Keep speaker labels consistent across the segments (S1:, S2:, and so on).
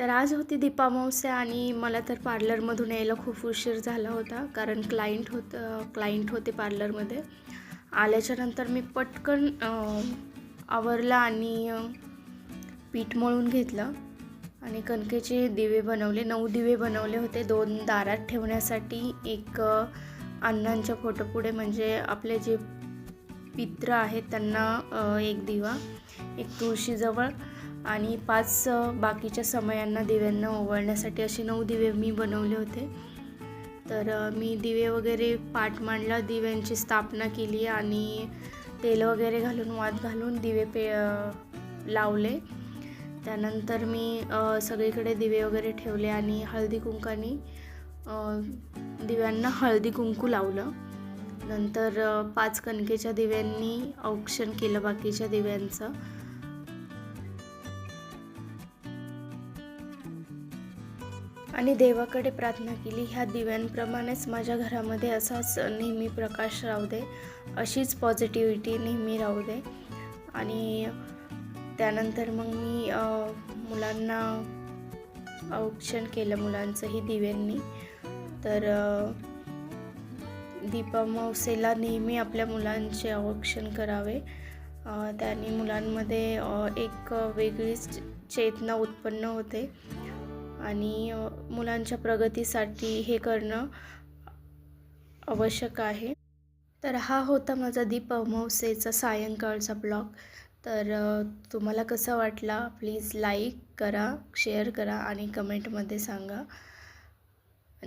S1: तर आज होती दीपा दीपामावस्या आणि मला तर पार्लरमधून यायला खूप उशीर झाला होता कारण क्लायंट होतं क्लायंट होते पार्लरमध्ये. आल्याच्यानंतर मी पटकन आवरला आवरलं आणि पीठ मळून घेतलं आणि कणकेचे दिवे बनवले नऊ दिवे बनवले होते. दोन दारात ठेवण्यासाठी एक अण्णांच्या फोटोपुढे म्हणजे आपले जे पित्र आहेत त्यांना एक दिवा एक तुळशीजवळ आणि पाच बाकीच्या समयांना दिव्यांना ओवाळण्यासाठी असे नऊ दिवे मी बनवले होते. तर मी दिवे वगैरे पाठ मांडला दिव्यांची स्थापना केली आणि तेल वगैरे घालून वात घालून दिवे पे लावले. त्यानंतर मी सगळीकडे दिवे वगैरे ठेवले आणि हळदी कुंकानी दिव्यांना हळदी कुंकू लावलं. नंतर पाच कणकेच्या दिव्यांनी औक्षण केलं बाकीच्या दिव्यांचं. आणि देवाकडे प्रार्थना केली ह्या दिव्यांप्रमाणेच माझ्या घरामध्ये असाच नेहमी प्रकाश राहू दे अशीच पॉझिटिव्हिटी नेहमी राहू दे. आणि त्यानंतर मग मी मुलांना औक्षण केलं मुलांचंही दिव्यांनी. तर अ, नेहमी आपल्या मुलांचे औक्षण करावे. त्याने मुलांमध्ये एक वेगळीच चेतना उत्पन्न होते. आणि मुलांच्या प्रगतीसाठी हे करणं आवश्यक आहे. तर हा होता माझा दीप अमावसेचा सायंकाळचा ब्लॉग. तर तुम्हाला कसा वाटला? प्लीज लाईक करा शेअर करा आणि कमेंटमध्ये सांगा.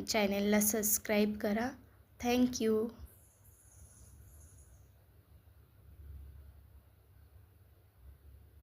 S1: चॅनेलला सबस्क्राईब करा. Thank you.